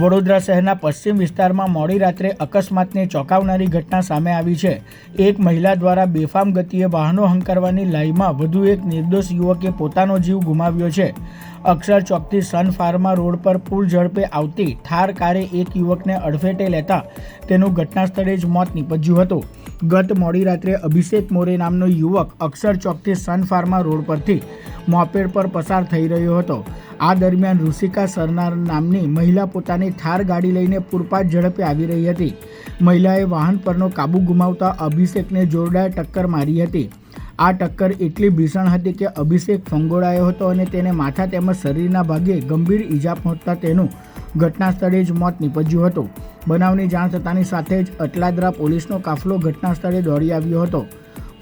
વડોદરા શહેરના પશ્ચિમ વિસ્તારમાં મોડી રાત્રે અકસ્માતની ચોંકાવનારી ઘટના સામે આવી છે. એક મહિલા દ્વારા બેફામ ગતિએ વાહનો હંકારવાની લાઈમાં વધુ એક નિર્દોષ યુવકે પોતાનો જીવ ગુમાવ્યો છે. અક્ષર ચોકથી સન ફાર્મા રોડ પર પુલ ઝડપે આવતી થાર કારે એક યુવકને અડફેટે લેતા તેનું ઘટના સ્થળે જ મોત નીપજ્યું હતું. ગત મોડી રાત્રે અભિષેક મોરે નામનો યુવક અક્ષર ચોકથી સન ફાર્મા રોડ પરથી મોપેડ પર પસાર થઈ રહ્યો હતો. આ દરમિયાન ઋષિકા સરનાર નામની મહિલા પોતાની થાર ગાડી લઈને પૂરપાટ ઝડપે આવી રહી હતી. મહિલાએ વાહન પરનો કાબુ ગુમાવતા અભિષેકને જોરદાર ટક્કર મારી હતી. આ ટક્કર એટલી ભીષણ હતી કે અભિષેક ફંગોળાયો હતો અને તેને માથા તેમજ શરીરના ભાગે ગંભીર ઈજા પહોંચતા તેનું ઘટના સ્થળે જ મોત નીપજ્યું હતું. બનાવની જાણ થતાની સાથે જ અટલાદરા પોલીસનો કાફલો ઘટના સ્થળે દોડી આવ્યો હતો.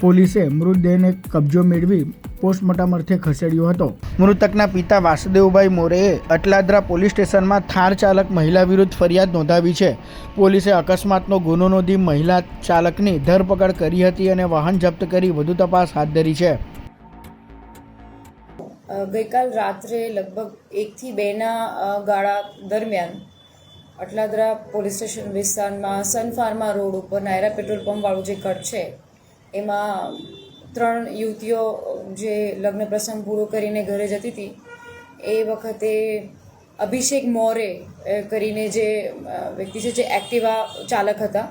પોલીસે મૃતદેહને કબજો મેળવી પોસ્ટમોર્ટમ અર્થે ખસેડ્યો હતો. મૃતકના પિતા વાસુદેવભાઈ મોરેએ અટલાદરા પોલીસ સ્ટેશનમાં થાર ચાલક મહિલા વિરુદ્ધ ફરિયાદ નોંધાવી છે. પોલીસે અકસ્માતનો ગુનો નોંધી મહિલા ચાલકની ધરપકડ કરી હતી અને વાહન જપ્ત કરી વધુ તપાસ હાથ ધરી છે. ગઈકાલ રાત્રે લગભગ એકથી બેના ગાળા દરમિયાન અટલાદરા પોલીસ સ્ટેશન વિસ્તારમાં સનફાર્મા રોડ ઉપર નાયરા પેટ્રોલ પંપવાળું જે કટ છે એમાં ત્રણ યુવતીઓ જે લગ્ન પ્રસંગ પૂરો કરીને ઘરે જતી હતી, એ વખતે અભિષેક મોરે કરીને જે વ્યક્તિ છે જે એક્ટિવા ચાલક હતા,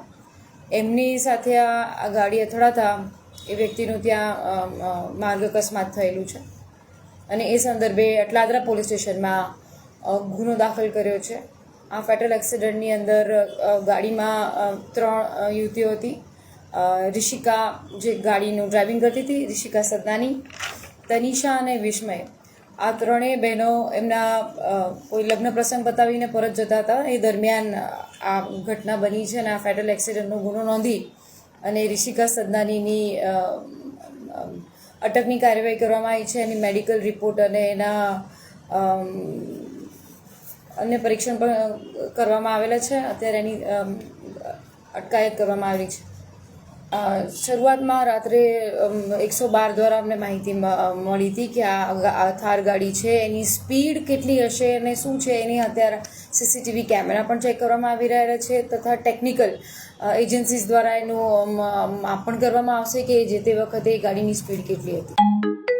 એમની સાથે આ ગાડી અથડાતા એ વ્યક્તિનું ત્યાં માર્ગ અકસ્માત થયેલું છે. અને એ સંદર્ભે અટલાદરા પોલીસ સ્ટેશનમાં ગુનો દાખલ કર્યો છે. આ ફેટલ એક્સિડન્ટની અંદર ગાડીમાં ત્રણ યુવતીઓ હતી. રિષિકા જે ગાડીનું ડ્રાઇવિંગ કરતી હતી, રિષિકા સદનાની, તનિષા અને વિસ્મય. આ ત્રણેય બહેનો એમના કોઈ લગ્ન પ્રસંગ પતાવીને પરત જતા હતા. એ દરમિયાન આ ઘટના બની છે અને આ ફેટલ એક્સિડન્ટનો ગુનો નોંધી અને રિષિકા સદનાનીની અટકની કાર્યવાહી કરવામાં આવી છે. એની મેડિકલ રિપોર્ટ અને એના અન્ય પરીક્ષણ પણ કરવામાં આવેલા છે. અત્યારે એની અટકાયત કરવામાં આવી છે. શરૂઆતમાં રાત્રે એકસો બાર દ્વારા અમને માહિતી મળી હતી કે આ થાર ગાડી છે, એની સ્પીડ કેટલી હશે અને શું છે એની અત્યારે સીસીટીવી કેમેરા પણ ચેક કરવામાં આવી રહ્યા છે તથા ટેકનિકલ એજન્સીસ દ્વારા એનું માપણ પણ કરવામાં આવશે કે જે તે વખતે ગાડીની સ્પીડ કેટલી હતી.